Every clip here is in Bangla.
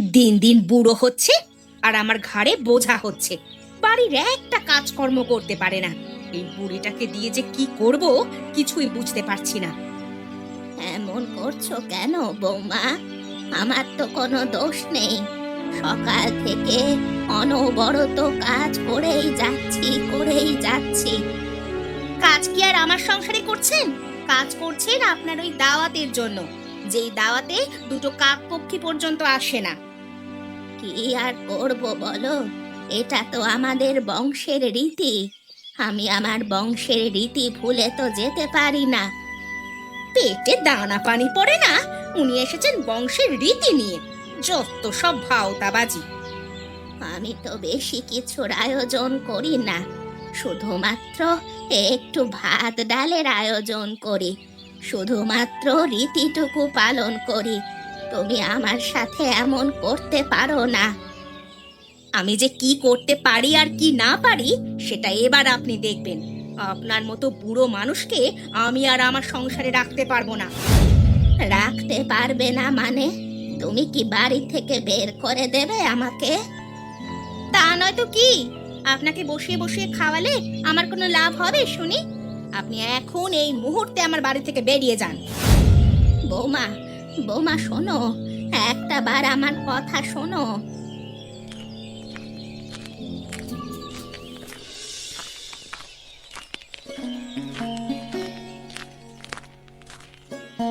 দিন দিন বুড়ো হচ্ছে আর আমার ঘাড়ে বোঝা হচ্ছে। বাড়ির একটা কাজকর্ম করতে পারে না। এই বুড়িটাকে দিয়ে যে কি করব কিছুই বুঝতে পারছি না। এমন করছ কেন বৌমা? আমার তো কোনো দোষ নেই। সকাল থেকে অনবরত কাজ করেই যাচ্ছি করেই যাচ্ছি। কাজ কি আর আমার সংসারে করছেন? কাজ করছেন আপনার ওই দাওয়াতের জন্য। যেই দাওয়াতে দুটো কাক পক্ষী পর্যন্ত আসে না। কি আর করব বলো? এটা তো আমাদের বংশের রীতি। আমি আমার বংশের রীতি ভুলে তো যেতে পারি না। পেটে দানা পানি পড়ে না? উনি এসেছেন বংশের রীতি নিয়ে। যত সব ভাওতাবাজি। আমি তো বেশি কিছুর আয়োজন করি না। শুধুমাত্র একটু ভাত ডালের আয়োজন করি। শুধুমাত্র রীতিটুকু পালন করি। তুমি আমার সাথে এমন করতে পারো না। আমি যে কি করতে পারি আর কি না পারি, সেটা এবার আপনি দেখবেন। আপনার মতো বুড়ো মানুষকে আমি আর আমার সংসারে রাখতে পারব না। রাখতে পারবে না মানে? তুমি কি বাড়ি থেকে বের করে দেবে আমাকে? তা নয় তো কি? আপনাকে বসিয়ে বসিয়ে খাওয়ালে আমার কোনো লাভ হবে, শুনি? আপনি এখন এই মুহূর্তে আমার বাড়ি থেকে বেরিয়ে যান। বৌমা বৌমা শোনো। একটা বার আমার কথা শোনো।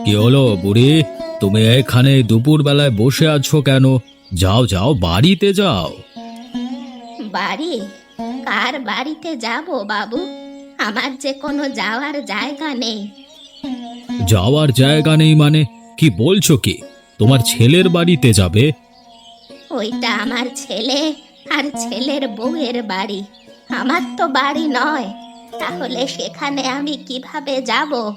কি হলো বুড়ি? তুমি এখানে দুপুর বেলায় বসে আছো কেন? যাও যাও বাড়িতে যাও। বাড়ি? কার বাড়িতে যাব বাবু? আমার যে কোনো যাওয়ার জায়গা নেই। যাওয়ার জায়গা নেই মানে? কি বলছো কি? তোমার ছেলের বাড়িতে যাবে? ওইটা আমার ছেলে আর ছেলের বউয়ের বাড়ি। আমার তো বাড়ি নয়। তাহলে সেখানে আমি কীভাবে যাব?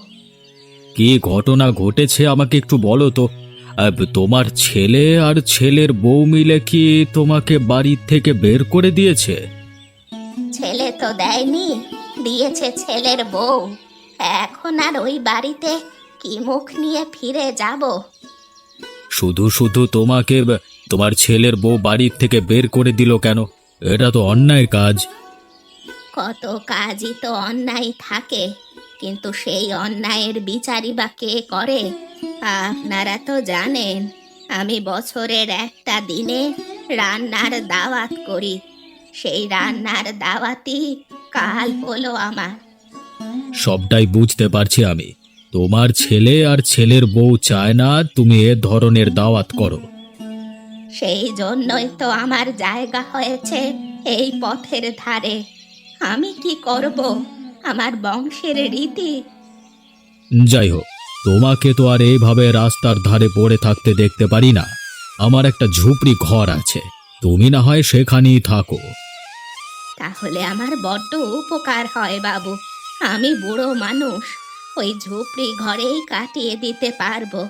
কি ঘটনা ঘটেছে আমাকে একটু বলো তো। তোমার ছেলে আর ছেলের বউ মিলে কি তোমাকে বাড়ি থেকে বের করে দিয়েছে? ছেলে তো দেয়নি দিয়েছে ছেলের বউ। এখন আর ওই বাড়িতে কি মুখ নিয়ে ফিরে যাব? শুধু শুধু তোমাকে তোমার ছেলের বউ বাড়ির থেকে বের করে দিল কেন? এটা তো অন্যায় কাজ। কত কাজই তো অন্যায় থাকে কিন্তু সেই অন্যায়ের বিচারই বা কে করে? আপনারা তো জানেন আমি বছরের একটা দিনে রান্নার দাওয়াত করি। সেই রান্নার দাওয়াতই কাল হলো আমার। সবটাই বুঝতে পারছি আমি। তোমার ছেলে আর ছেলের বউ চায় না তুমি এ ধরনের দাওয়াত করো। সেই জন্যই তো আমার জায়গা হয়েছে এই পথের ধারে। আমি কি করব? আমার বংশের রীতি। যাই হোক তোমাকে তো আর এইভাবে রাস্তার ধারে পড়ে থাকতে দেখতে পারি না। আমার একটা ঝুপড়ি ঘর আছে। তুমি না হয় সেখানেই থাকো। তাহলে আমার বড্ড উপকার হয় বাবু। আমি বুড়ো মানুষ। ওই ঝুপড়ি ঘরেই কাটিয়ে দিতে পারব।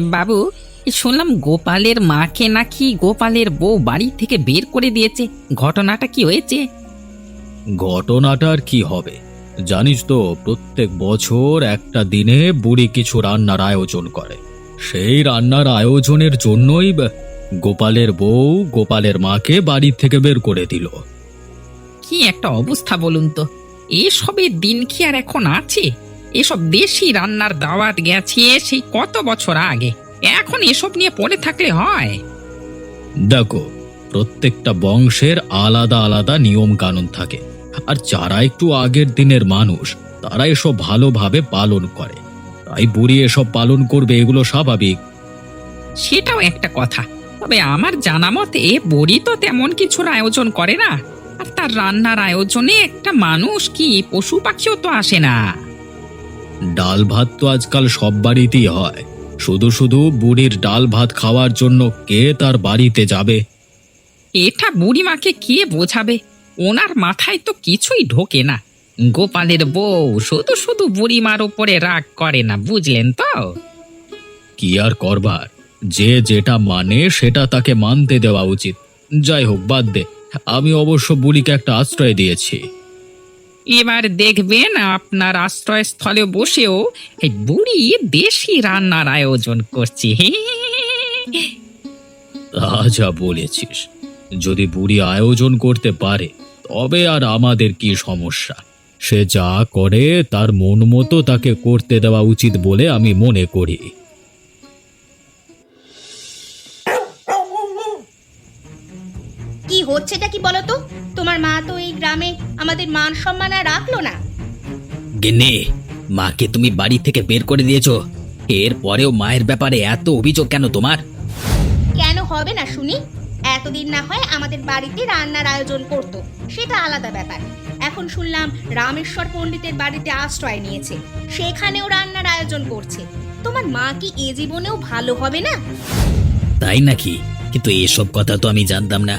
বাবু শুনলাম গোপালের মাকে নাকি গোপালের বউ বাড়ি থেকে বের করে দিয়েছে। ঘটনাটা কি হয়েছে? ঘটনাটা আর কি হবে? জানিস তো প্রত্যেক বছর একটা দিনে বুড়ি কিছু রান্নার আয়োজন করে। সেই রান্নার আয়োজনের জন্যই ব- গোপালের বউ গোপালের মাকে বাড়ি থেকে বের করে দিল। কি একটা অবস্থা বলুন তো? এসবের দিন কি আর এখন আছে? এসব দেশি রান্নার দাওয়াত গেছে সেই কত বছর আগে। এখন এসব নিয়ে পড়ে থাকলে হয়। দেখো প্রত্যেকটা বংশের আলাদা আলাদা নিয়ম কানুন থাকে। আর যারা একটু আগের দিনের মানুষ তারা এসব ভালোভাবে পালন করে। তাই বুড়ি এসব পালন করবে এগুলো স্বাভাবিক। সেটাও একটা কথা। তবে আমার জানা মতে বড়ি তো তেমন কিছুর আয়োজন করে না। তার রান্নার আয়োজনে একটা মানুষ কি পশু পাখিও তো আসে না। ডাল ভাত তো আজকাল সব বাড়িতেই হয়। শুধু শুধু বুড়ির ডাল ভাত খাওয়ার জন্য কে তার বাড়িতে যাবে? এটা বুড়িমাকে কে বোঝাবে? ওনার মাথায় তো কিছুই ঢোকে না। গোপালের বউ শুধু শুধু বুড়িমার উপরে রাগ করে না বুঝলেন তো? কি আর করবার? যে যেটা মানে সেটা তাকে মানতে দেওয়া উচিত। যাই হোক বাদ দে। আমি অবশ্য বুড়িকে একটা আশ্রয় দিয়েছি। এবার দেখবেন আপনার আশ্রয়স্থলে বসেও এই বুড়ি দেশি রান্নার আয়োজন করছে। তা যা বলেছিস। যদি বুড়ি আয়োজন করতে পারে তবে আর আমাদের কি সমস্যা? সে যা করে তার মন মতো তাকে করতে দেওয়া উচিত বলে আমি মনে করি। হচ্ছেটা কি বলো তো তোমার মা তো এই গ্রামে আমাদের মান সম্মান আর রাখল না। মাকে তুমি বাড়ি থেকে বের করে দিয়েছ। এর পরেও মায়ের ব্যাপারে এত অভিযোগ কেন তোমার? কেন হবে না শুনি? এতদিন না হয় আমাদের বাড়িতে রান্নার আয়োজন করতো। সেটা আলাদা ব্যাপার। এখন শুনলাম রামেশ্বর পণ্ডিতের বাড়িতে আশ্রয় নিয়েছে। সেখানেও রান্নার আয়োজন করছে। তোমার মা কি এ জীবনেও ভালো হবে না? তাই নাকি? কিন্তু এসব কথা তো আমি জানতাম না।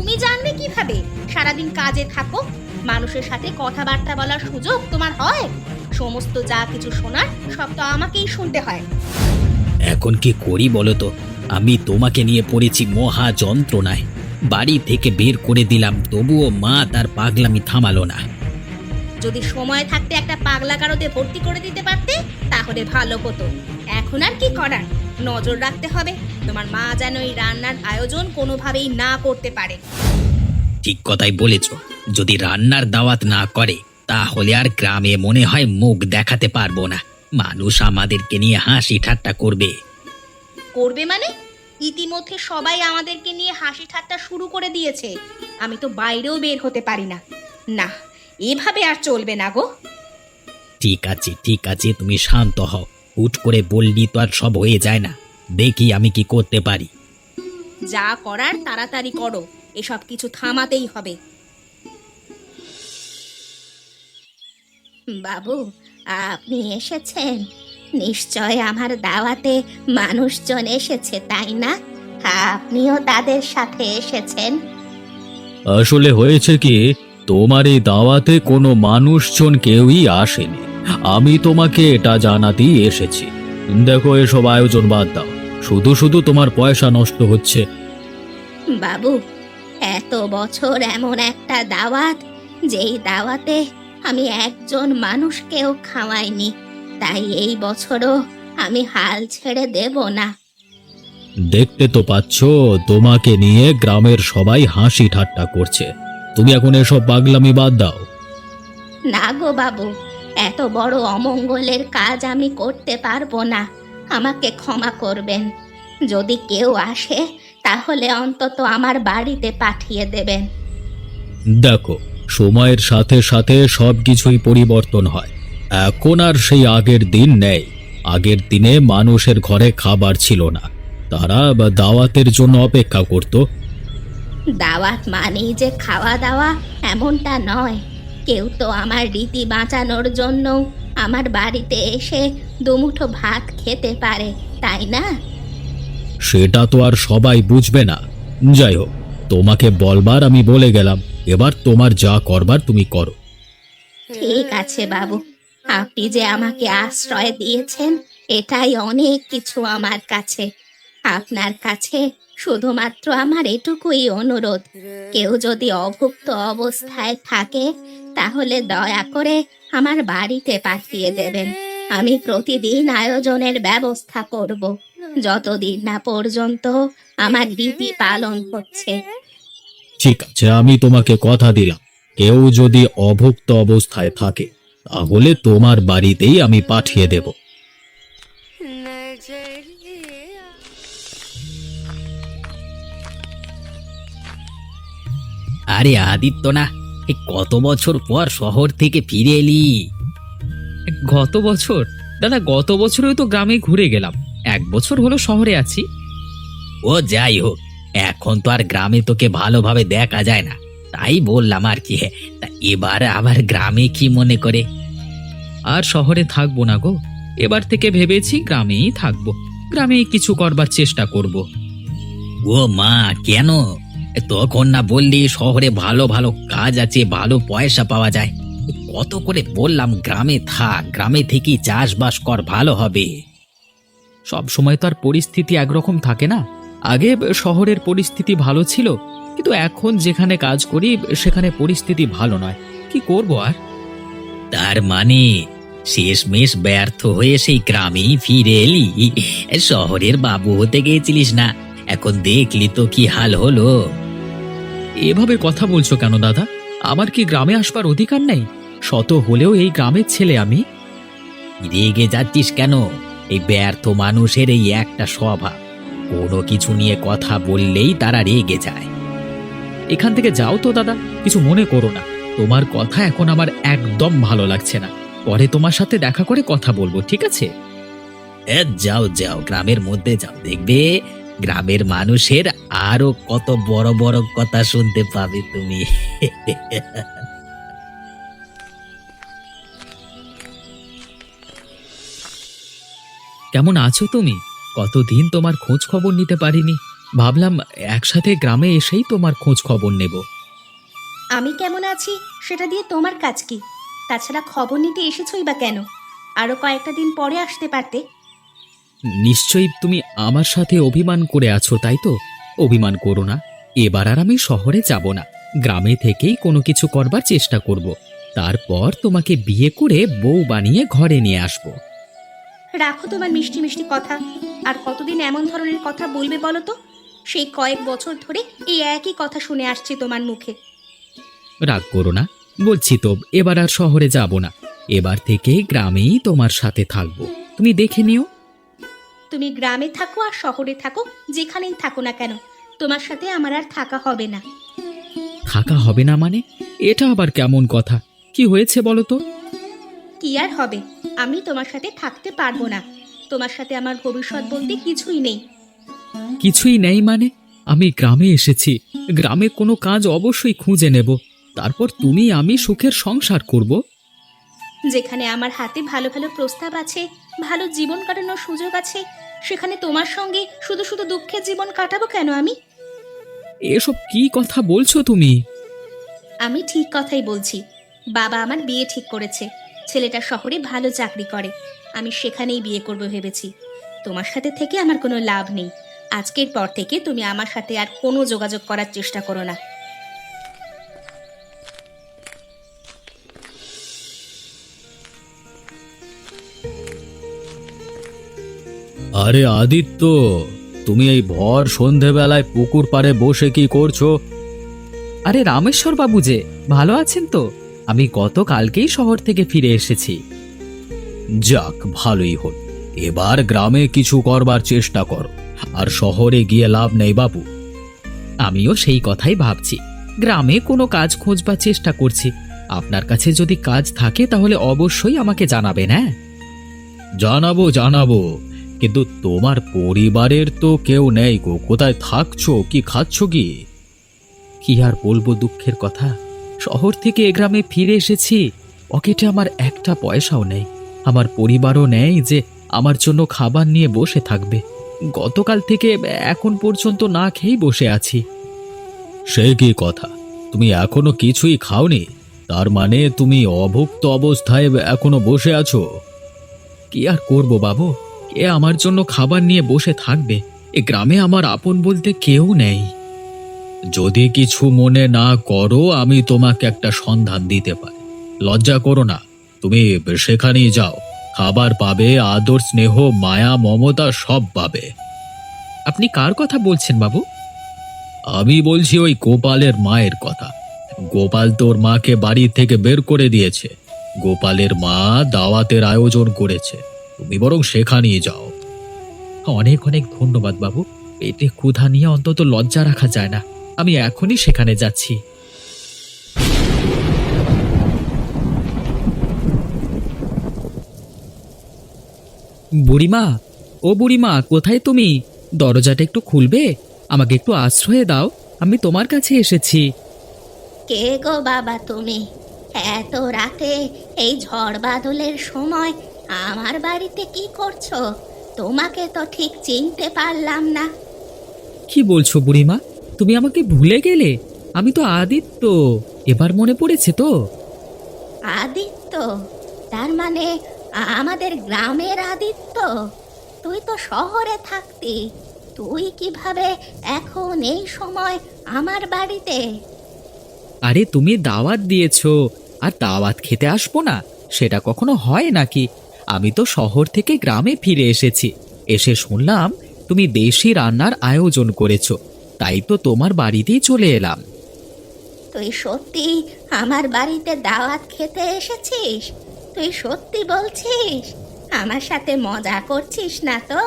তুমি জানবে কীভাবে? সারাদিন কাজে থাকো। মানুষের সাথে কথাবার্তা বলার সুযোগ তোমার হয়। সমস্ত যা কিছু শোনার সব তো আমাকেই শুনতে হয়। এখন কি করি বলো তো আমি তোমাকে নিয়ে পড়েছি মহা যন্ত্রণায়। বাড়ি থেকে বের করে দিলাম তবুও মা তার পাগলামি থামালো না। যদি সময় থাকতে একটা পাগলা কারোতে ভর্তি করে দিতে পারতে তাহলে ভালো হতো। এখন আর কি করার? নজর রাখতে হবে। তোমার মা যেন এই রান্নার আয়োজন কোনোভাবেই না করতে পারে। ঠিক কথাই বলেছ। যদি রান্নার দাওয়াত না করে তাহলে আর গ্রামে মনে হয় মুখ দেখাতে পারব না। মানুষ আমাদেরকে নিয়ে হাসি ঠাট্টা করবে। করবে মানে? ইতিমধ্যে সবাই আমাদেরকে নিয়ে হাসি ঠাট্টা শুরু করে দিয়েছে। আমি তো বাইরেও বের হতে পারি না। না এভাবে আর চলবে না গো। ঠিক আছে ঠিক আছে তুমি শান্ত হও। হুট করে বললি তো আর সব হয়ে যায় না। দেখি আমি কি করতে পারি। যা করার তাড়াতাড়ি করো। এসব কিছু থামাতেই হবে। বাবু আপনি এসেছেন। নিশ্চয় আমার দাওয়াতে মানুষজন এসেছে তাই না? আপনিও তাদের সাথে এসেছেন। আসলে হয়েছে কি তোমার এই দাওয়াতে কোনো মানুষজন কেউই আসেনি। আমি তোমাকে এটা জানাতেই এসেছি। দেখো এসব আয়োজন বাদ দাও। শুধু শুধু তোমার পয়সা নষ্ট হচ্ছে। বাবু এত বছর এমন একটা দাওয়াত যেই দাওয়াতে আমি একজন মানুষকেও খাওয়াইনি তাই এই বছরও আমি হাল ছেড়ে দেব না। দেখতে তো পাচ্ছ তোমাকে নিয়ে গ্রামের সবাই হাসি ঠাট্টা করছে। তুমি এখন এসব পাগলামি বাদ দাও। না গো বাবু এত বড় অমঙ্গলের কাজ আমি করতে পারব না। আমাকে ক্ষমা করবেন। যদি কেউ আসে তাহলে অন্তত আমার বাড়িতে পাঠিয়ে দেবেন। দেখো সময়ের সাথে সাথে সব কিছুই পরিবর্তন হয়। এখন আর সেই আগের দিন নেই। আগের দিনে মানুষের ঘরে খাবার ছিল না। তারা বা দাওয়াতের জন্য অপেক্ষা করত। দাওয়াত মানেই যে খাওয়া দাওয়া এমনটা নয়। কেউ তো আমার রীতি বাঁচানোর জন্য আমার বাড়িতে এসে দুমুঠো ভাত খেতে পারে তাই না? সেটা তো আর সবাই বুঝবে না। যাই হোক তোমাকে বলবার আমি বলে গেলাম। এবার তোমার যা করবার তুমি করো। ঠিক আছে বাবু আপনি যে আমাকে আশ্রয় দিয়েছেন এটাই অনেক কিছু আমার কাছে। আপনার কাছে শুধুমাত্র আমার এটুকুই অনুরোধ। কেউ যদি অভুক্ত অবস্থায় থাকে তাহলে দয়া করে আমার বাড়িতে পাঠিয়ে দেবেন। আমি প্রতিদিন আয়োজনের ব্যবস্থা করব। যতদিন না পর্যন্ত আমার রীতি পালন হচ্ছে। ঠিক আছে আমি তোমাকে কথা দিলাম। কেউ যদি অভুক্ত অবস্থায় থাকে তাহলে তোমার বাড়িতেই আমি পাঠিয়ে দেব। আরে আদিত্য না এই কত বছর পর শহর থেকে ফিরে এলি? গত বছর? দাদা গত বছরেও তো গ্রামে ঘুরে গেলাম। এক বছর হলো শহরে আছি। ও যাই হোক এখন তো আর গ্রামে তোকে ভালোভাবে দেখা যায় না। তাই বললাম আর কি তা এবার আবার গ্রামে কি মনে করে? আর শহরে থাকব না গো। এবার থেকে ভেবেছি গ্রামেই থাকব। গ্রামে কিছু করবার চেষ্টা করব। ও মা কেন? তখন না বললি শহরে ভালো ভালো কাজ আছে ভালো পয়সা পাওয়া যায়। কত করে বললাম গ্রামে থাক গ্রামে থেকেই চাষবাস কর ভালো হবে। সব সময় তো আর পরিস্থিতি একরকম থাকে না। আগে শহরের পরিস্থিতি ভালো ছিল কিন্তু এখন যেখানে কাজ করি সেখানে পরিস্থিতি ভালো নয়। কি করব আর? তার মানে শেষমেশ ব্যর্থ হয়ে সেই গ্রামেই ফিরে এলি? শহরের বাবু হতে গিয়েছিলিস না? এখন দেখলি তো কি হাল হলো। এভাবে কথা বলছো কেন, দাদা? আমার কি গ্রামে আসবার অধিকার নেই? শত হলেও এই গ্রামের ছেলে আমি। রেগে যাচ্ছিস কেন? এই ব্যর্থ মানুষের এই একটা স্বভাব। কোনো কিছু নিয়ে কথা বললেই তারা রেগে যায়। এখান থেকে যাও তো, দাদা। কিছু মনে করো না। তোমার কথা এখন আমার একদম ভালো লাগছে না। পরে তোমার সাথে দেখা করে কথা বলব, ঠিক আছে? যাও যাও। গ্রামের মধ্যে যাও। দেখবে গ্রামের মানুষের আরও কত বড় বড় কথা শুনতে পাবে তুমি। কেমন আছো তুমি? কতদিন তোমার খোঁজ খবর নিতে পারিনি। ভাবলাম একসাথে গ্রামে এসেই তোমার খোঁজ খবর নেব। আমি কেমন আছি সেটা দিয়ে তোমার কাজ কি? তাছাড়া খবর নিতে এসেছই বা কেন? আরও কয়েকটা দিন পরে আসতে পারতে। নিশ্চয়ই তুমি আমার সাথে অভিমান করে আছো তাই তো? অভিমান করো না। এবার আর আমি শহরে যাব না। গ্রামে থেকেই কোনো কিছু করবার চেষ্টা করব। তারপর তোমাকে বিয়ে করে বউ বানিয়ে ঘরে নিয়ে আসব। রাখো তোমার মিষ্টি মিষ্টি কথা। আর কতদিন এমন ধরনের কথা বলবে বলো তো? সেই কয়েক বছর ধরে এই একই কথা শুনে আসছি তোমার মুখে। রাগ করো না। বলছি তো এবার আর শহরে যাব না। এবার থেকে গ্রামেই তোমার সাথে থাকব। তুমি দেখে নিও। তুমি গ্রামে থাকো আর শহরে থাকো যেখানেই থাকো না কেন তোমার সাথে আমার আর থাকা হবে না। থাকা হবে না মানে? এটা আবার কেমন কথা? কি হয়েছে বলো তো? কি আর হবে? আমি তোমার সাথে থাকতে পারব না। তোমার সাথে আমার ভবিষ্যৎ বলতে কিছুই নেই। কিছুই নেই মানে? আমি গ্রামে এসেছি। গ্রামে কোনো কাজ অবশ্যই খুঁজে নেব। তারপর তুমি আমি সুখের সংসার করব। যেখানে আমার হাতে ভালো ভালো প্রস্তাব আছে ভালো জীবন কাটানোর সুযোগ আছে। সেখানে তোমার সঙ্গে শুধু শুধু দুঃখের জীবন কাটাবো কেন আমি? এসব কি কথা বলছো তুমি? আমি ঠিক কথাই বলছি। বাবা আমার বিয়ে ঠিক করেছে। ছেলেটা শহরে ভালো চাকরি করে। আমি সেখানেই বিয়ে করব ভেবেছি। তোমার সাথে থেকে আমার কোনো লাভ নেই। আজকের পর থেকে তুমি আমার সাথে আর কোনো যোগাযোগ করার চেষ্টা করো না। আরে আদিত্য তুমি এই ভর সন্ধেবেলায় পুকুর পাড়ে বসে কি করছ? আরে রামেশ্বর বাবু যে ভালো আছেন তো? আমি গতকালকেই শহর থেকে ফিরে এসেছি। যাক ভালোই হল। এবার গ্রামে কিছু করবার চেষ্টা করো আর শহরে গিয়ে লাভ নেই বাবু আমিও সেই কথাই ভাবছি। গ্রামে কোনো কাজ খোঁজবার চেষ্টা করছি। আপনার কাছে যদি কাজ থাকে তাহলে অবশ্যই আমাকে জানাবেন হ্যাঁ? জানাব জানাব। কিন্তু তোমার পরিবারের তো কেউ নেই গো। কোথায় থাকছো? কি খাচ্ছ কি? কি আর বলব দুঃখের কথা? শহর থেকে এ গ্রামে ফিরে এসেছি। পকেটে আমার একটা পয়সাও নেই। আমার পরিবারও নেই যে আমার জন্য খাবার নিয়ে বসে থাকবে। গতকাল থেকে এখন পর্যন্ত না খেয়েই বসে আছি। সে কি কথা? তুমি এখনও কিছুই খাওনি? তার মানে তুমি অভুক্ত অবস্থায় এখনও বসে আছো? কি আর করব বাবু? কে আমার জন্য খাবার নিয়ে বসে থাকবে। এ গ্রামে আমার আপন বলতে কেউ নেই। যদি কিছু মনে না করো, আমি তোমাকে একটা সন্ধান দিতে পারি। লজ্জা করো না। তুমি সেখানেই যাও। খাবার পাবে, আদর, স্নেহ, মায়া, মমতা সব পাবে। আপনি কার কথা বলছেন, বাবু? আমি বলছি ওই গোপালের মায়ের কথা। গোপাল তোর মাকে বাড়ি থেকে বের করে দিয়েছে। গোপালের মা দাওয়াতের আয়োজন করেছে। তুমি বরং সেখানেই যাও। অনেক অনেক ধন্যবাদ বাবু। পেটে ক্ষুধা নিয়ে অন্তত লজ্জা রাখা যায় না। আমি এখনই সেখানে যাচ্ছি। বুড়িমা, ও বুড়িমা, কোথায় তুমি? দরজাটা একটু খুলবে? আমাকে একটু আশ্রয় দাও। আমি তোমার কাছে এসেছি। কে গো বাবা তুমি? এত রাতে এই ঝড় বাদলের সময় আমার বাড়িতে কি করছ? তোমাকে তো ঠিক চিনতে পারলাম না। কি বলছো বুড়িমা? তুমি আমাকে ভুলে গেলে? আমি তো আদিত্য। এবার মনে পড়েছে তো? আদিত্য? তার মানে আমাদের গ্রামের আদিত্য? তুই তো শহরে থাকতি। তুই কীভাবে এখন এই সময় আমার বাড়িতে? আরে তুমি দাওয়াত দিয়েছ। আর দাওয়াত খেতে আসব না? সেটা কখনো হয় নাকি? আমি তো শহর থেকে গ্রামে ফিরে এসেছি। এসে শুনলাম তুমি দেশি রান্নার আয়োজন করেছ। তাই তো তোমার বাড়িতেই চলে এলাম। তুই সত্যি আমার বাড়িতে দাওয়াত খেতে এসেছিস? তুই সত্যি বলছিস? আমার সাথে মজা করছিস না তো?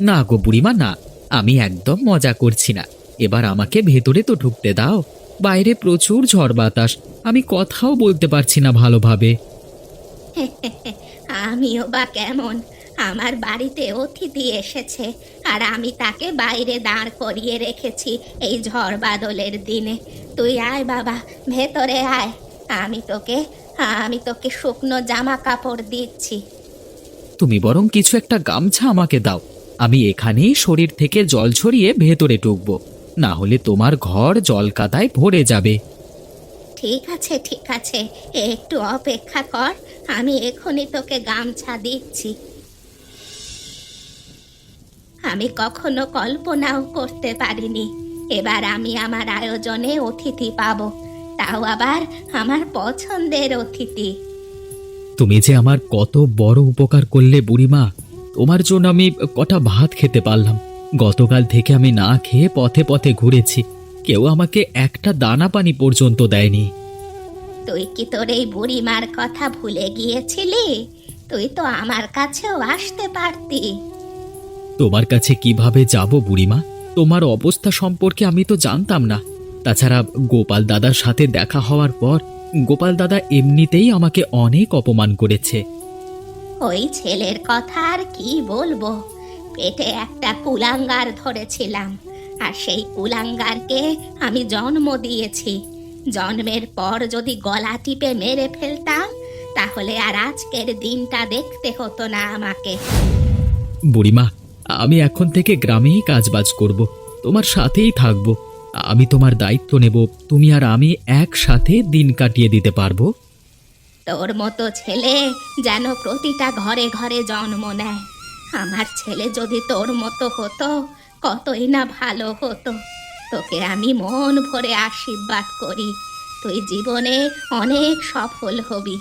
না গো বুড়িমা না। আমি একদম মজা করছি না। এবার আমাকে ভেতরে তো ঢুকতে দাও। বাইরে প্রচুর ঝড় বাতাস। আমি কথাও বলতে পারছি না ভালোভাবে। আমিও বা কেমন? আমার বাড়িতে অতিথি এসেছে আর আমি তাকে বাইরে দাঁড় করিয়ে রেখেছি এই ঝড় বাদলের দিনে। তুই আয় বাবা, ভেতরে আয়। আমি তোকে আমি তোকে শুকনো জামা কাপড় দিচ্ছি। তুমি বরং কিছু একটা গামছা আমাকে দাও। আমি এখানেই শরীর থেকে জল ছড়িয়ে ভেতরে ঢুকবো। না হলে তোমার ঘর জল কাদায় ভরে যাবে। ঠিক আছে ঠিক আছে, একটু অপেক্ষা কর, আমি এখনই তোকে গামছা দিচ্ছি। আমি কখনো কল্পনাও করতে পারিনি। এবার আমি আমার আয়োজনে অতিথি পাব। তাও আবার আমার পছন্দের অতিথি। তুমি যে আমার কত বড় উপকার করলে বুড়িমা, তোমার জন্য আমি কটা ভাত খেতে পারলাম। গতকাল থেকে আমি না খেয়ে পথে পথে ঘুরেছি। কেউ আমাকে একটা দানা পানি পর্যন্ত দেয়নি। তুই কি তোর এই বুড়িমার কথা ভুলে গিয়েছিলি? তুই তো আমার কাছেও আসতে পারতি। তোমার কাছে কীভাবে যাব বুড়িমা? তোমার অবস্থা সম্পর্কে আমি তো জানতাম না। তাছাড়া গোপাল দাদার সাথে দেখা হওয়ার পর গোপাল দাদা এমনিতেই আমাকে অনেক অপমান করেছে। ওই ছেলের কথা আর কি বলব? পেটে একটা কুলাঙ্গার ধরেছিলাম। আর সেই কুলাঙ্গারকে আমি জন্ম দিয়েছি। জন্মের পর যদি গলা টিপে মেরে ফেলতাম তাহলে আর আজকের দিনটা দেখতে হতো না আমাকে। বুড়িমা আমি এখন থেকে গ্রামেই কাজবাজ করব। তোমার সাথেই থাকব। আমি তোমার দায়িত্ব নেব। তুমি আর আমি একসাথে দিন কাটিয়ে দিতে পারব। তোর মতো ছেলে যেন প্রতিটা ঘরে ঘরে জন্ম নেয়। আমার ছেলে যদি তোর মতো হতো কতই না ভালো হতো। তোকে আমি মন ভরে আশীর্বাদ করি। তুই জীবনে অনেক সফল হবি।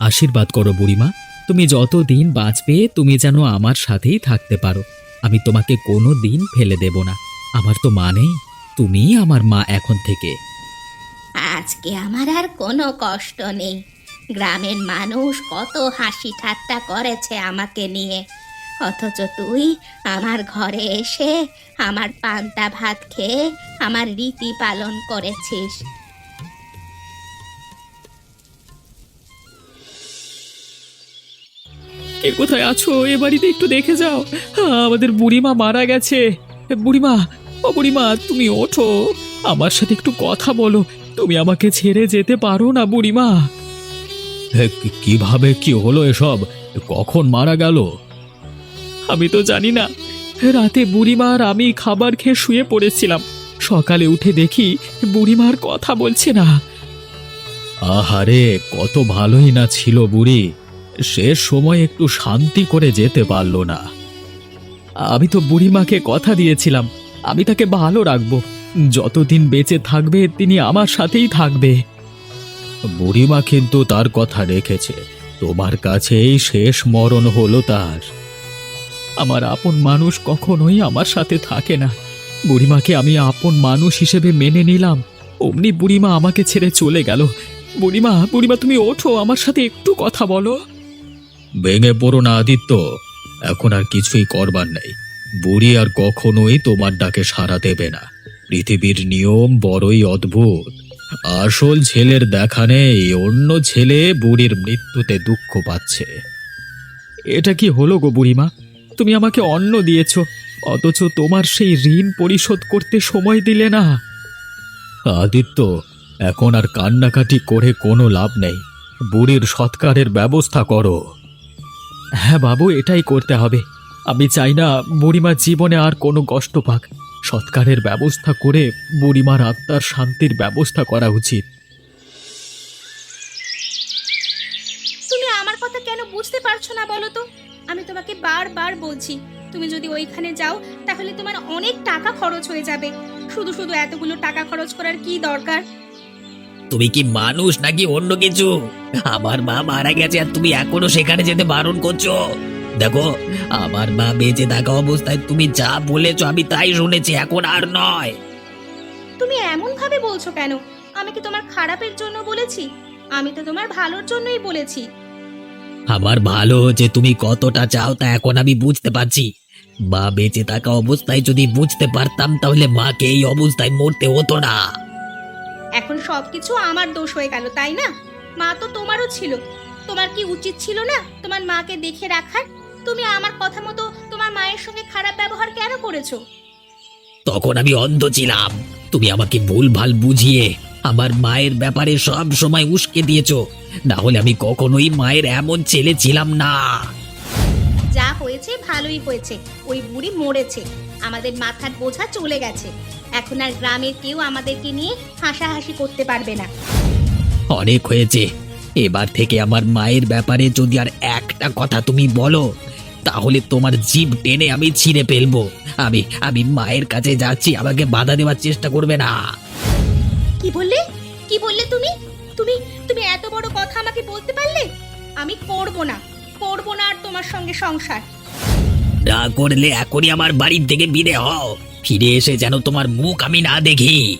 আশীর্বাদ করো বুড়িমা। তুমি যতদিন বাঁচবে তুমি যেন আমার সাথেই থাকতে পারো। আমি তোমাকে কোনো দিন ফেলে দেব না। আমার তো মা নেই। তুমিই আমার মা এখন থেকে। আজকে আমার আর কোনো কষ্ট নেই। গ্রামের মানুষ কত হাসি ঠাট্টা করেছে আমাকে নিয়ে। অথচ তুই আমার ঘরে এসে আমার পান্তা ভাত খেয়ে আমার রীতি পালন করেছিস। কে কোথায় আছো? এ বাড়িতে একটু দেখে যাও। আমাদের বুড়িমা মারা গেছে। বুড়িমা ও বুড়িমা তুমি ওঠো। আমার সাথে একটু কথা বলো। তুমি আমাকে ছেড়ে যেতে পারো না বুড়িমা। কীভাবে কি হলো এসব? কখন মারা গেল? আমি তো জানি না। রাতে বুড়িমা আর আমি খাবার খেয়ে শুয়ে পড়েছিলাম। সকালে উঠে দেখি বুড়িমার কথা বলছে না। আহারে, কত ভালোই না ছিল বুড়ি। শেষ সময় একটু শান্তি করে যেতে পারল না। আমি তো বুড়িমাকে কথা দিয়েছিলাম। আমি তাকে ভালো রাখব। যতদিন বেঁচে থাকবে, তিনি আমার সাথেই থাকবে। বুড়িমা কিন্তু তার কথা রেখেছে। তোমার কাছেই শেষ মরণ হলো তার। আমার আপন মানুষ কখনোই আমার সাথে থাকে না। বুড়িমাকে আমি আপন মানুষ হিসেবে মেনে নিলাম। অমনি বুড়িমা আমাকে ছেড়ে চলে গেল। বুড়িমা বুড়িমা, তুমি ওঠো, আমার সাথে একটু কথা বলো। ভেঙে পড়ো না, আদিত্য। এখন আর কিছুই করবার নেই। বুড়ি আর কখনোই তোমার ডাকে সাড়া দেবে না। পৃথিবীর নিয়ম বড়ই অদ্ভুত। আসল ছেলের দেখা নেই, অন্য ছেলে বুড়ির মৃত্যুতে দুঃখ পাচ্ছে। এটা কি হলো গো বুড়িমা? তুমি আমাকে অন্ন দিয়েছ অথচ তোমার সেই ঋণ পরিশোধ করতে সময় দিলে না। আদিত্য এখন আর কান্নাকাটি করে কোনো লাভ নেই। বুড়ির সৎকারের ব্যবস্থা করো। হ্যাঁ বাবু এটাই করতে হবে। আমি চাই না বুড়িমার জীবনে আর কোনো কষ্ট পাক। সৎকারের ব্যবস্থা করে বুড়িমার আত্মার শান্তির ব্যবস্থা করা উচিত। তুমি আমার কথা কেন বুঝতে পারছ না বলো তো? আমি তোমাকে বারবার বলছি তুমি যদি ওইখানে যাও তাহলে তোমার অনেক টাকা খরচ হয়ে যাবে। শুধু শুধু এতগুলো টাকা খরচ করার কি দরকার? তুমি কি মানুষ নাকি অন্য কিছু? আমার মা মারা গেছে আর তুমি এখনও সেখানে যেতে বারণ করছ। দেখো আমার মা বেঁচে থাকা অবস্থায় তুমি যা বলেছ আমি তাই শুনেছি এখন আর নয়। তুমি এমন ভাবে বলছো কেন? আমি কি তোমার খারাপের জন্য বলেছি? আমি তো তোমার ভালোর জন্যই বলেছি। আমার ভালো যে তুমি কতটা চাও তা এখন আমি বুঝতে পারছি। মা বেঁচে থাকা অবস্থায় যদি বুঝতে পারতাম তাহলে মাকে এই অবস্থায় মরতে হতো না। এখন সবকিছু আমার দোষ হয়ে গেল তাই না? মা তো তোমারও ছিল। তোমার কি উচিত ছিল না তোমার মাকে দেখে রাখার? তুমি আমার কথা মতো তোমার মায়ের সঙ্গে খারাপ ব্যবহার কেন করেছ? তখন আমি অন্ধ ছিলাম। তুমি আমাকে ভুল ভালো বুঝিয়ে আমার মায়ের ব্যাপারে সব সময় উস্কে দিয়েছ। না হলে আমি কখনোই মায়ের এমন ছেলে ছিলাম না। যা হয়েছে ভালোই হয়েছে। ওই বুড়ি মরেছে। আমাদের মাথার বোঝা চলে গেছে। এখন আর গ্রামের কেউ আমাদেরকে নিয়ে হাসাহাসি করতে পারবে না। অনেক হয়েছে। এবার থেকে আমার মায়ের ব্যাপারে যদি আর একটা কথা তুমি বলো তাহলে তোমার জিভ টেনে আমি ছিঁড়ে ফেলব। আমি আমি মায়ের কাছে যাচ্ছি আমাকে বাধা দেওয়ার চেষ্টা করবে না। কি বললে? কি বললে তুমি? তুমি তুমি এত বড় কথা আমাকে বলতে পারলে? আমি করব না করব না আর তোমার সঙ্গে সংসার। না করলে এখনই আমার বাড়ির থেকে বিদে হও। ফিরে এসে যেন তোমার মুখ আমি না দেখি।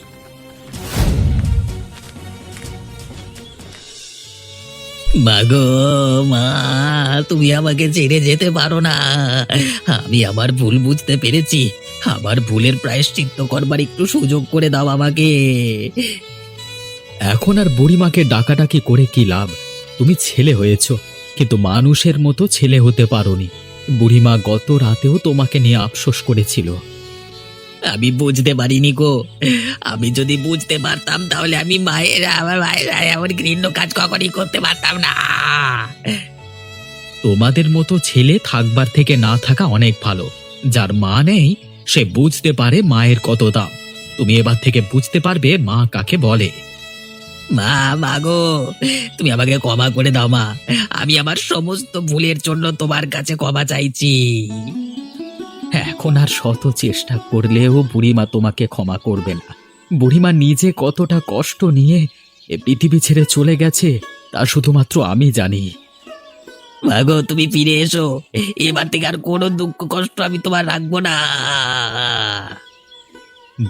মাগো মা, তুমি আমাকে ছেড়ে যেতে পারো না। আমি আমার ভুল বুঝতে পেরেছি। আমার ভুলের প্রায়শ্চিত্ত করবার একটু সুযোগ করে দাও আমাকে। এখন আর বুড়িমাকে ডাকাডাকি করে কি লাভ? তুমি ছেলে হয়েছ, কিন্তু মানুষের মতো ছেলে হতে পারোনি। বুড়িমা গত রাতেও তোমাকে নিয়ে আফসোস করেছিল। আমি বুঝতে পারিনি গো। আমি যদি বুঝতে পারতাম তাহলে আমি মায়ের আমার মায়ের এমন ঘৃণ্য কাজ কখনই করতে পারতাম না। তোমাদের মতো ছেলে থাকবার থেকে না থাকা অনেক ভালো। যার মা নেই সে বুঝতে পারে মায়ের কত দাম। তুমি এবার থেকে বুঝতে পারবে মা কাকে বলে। মা মা গো তুমি আমাকে ক্ষমা করে দাও মা। আমি আমার সমস্ত ভুলের জন্য তোমার কাছে ক্ষমা চাইছি। এখন আর শত চেষ্টা করলেও বুড়িমা তোমাকে ক্ষমা করবে না। বুড়িমা নিজে কতটা কষ্ট নিয়ে এ পৃথিবী ছেড়ে চলে গেছে তা শুধুমাত্র আমি জানি। ভাগো তুমি ফিরে এসো। এবার থেকে আর কোনো দুঃখ কষ্ট আমি তোমার রাখব না।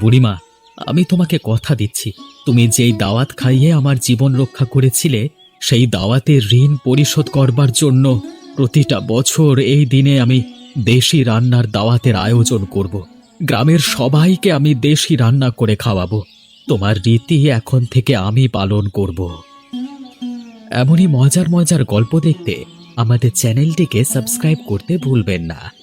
বুড়িমা আমি তোমাকে কথা দিচ্ছি। তুমি যেই দাওয়াত খাইয়ে আমার জীবন রক্ষা করেছিলে সেই দাওয়াতের ঋণ পরিশোধ করবার জন্য প্রতিটা বছর এই দিনে আমি দেশি রান্নার দাওয়াতের আয়োজন করব। গ্রামের সবাইকে আমি দেশি রান্না করে খাওয়াবো। তোমার রীতি এখন থেকে আমি পালন করব। এমনই মজার মজার গল্প দেখতে আমাদের চ্যানেলটিকে সাবস্ক্রাইব করতে ভুলবেন না।